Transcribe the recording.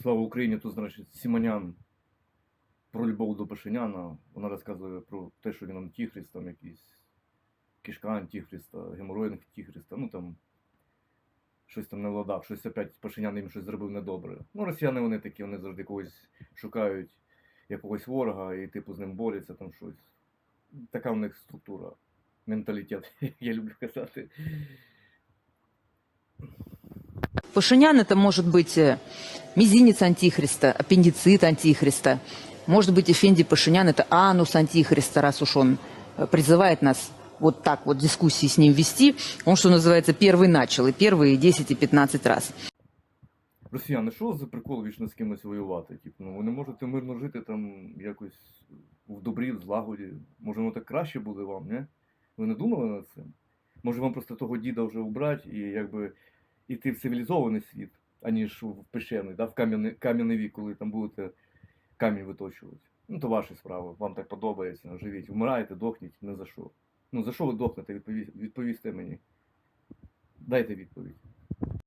Слава Україні, тут, значить, Сімонян про любов до Пашиняна. Вона розказує про те, що він антихрист, там якийсь кишка антихриста, геморроїд антихриста, ну там щось там не владав, щось опять Пашинян їм щось зробив недобре. Ну, росіяни вони такі, вони завжди когось шукають якогось ворога і типу з ним борються, там щось. Така в них структура, менталітет, я люблю казати Пашинян это может быть э, мизинец антихриста, аппендицит антихриста. Может быть, Эфенди Пашинян это анус антихриста, раз уж он э, призывает нас вот так вот дискуссии с ним вести. Он, что называется, первый начал, и первые 10 и 15 раз. Росіяни, що за прикол вічно з кимось воювати? Типу, ну ви не можете мирно жити там якось в добрі, в злагоді. Може, воно так краще буде вам, не? Ви не думали над цим? Може вам просто того діда вже убрати і якби іти в цивілізований світ, аніж в пещерний, да? в кам'яний кам'яний вік, коли там будете камінь виточувати. Ну, то ваші справи, вам так подобається, живіть, вмираєте, дохніть, не за що. Ну, за що ви дохнете, відпові... відповісте мені. Дайте відповідь.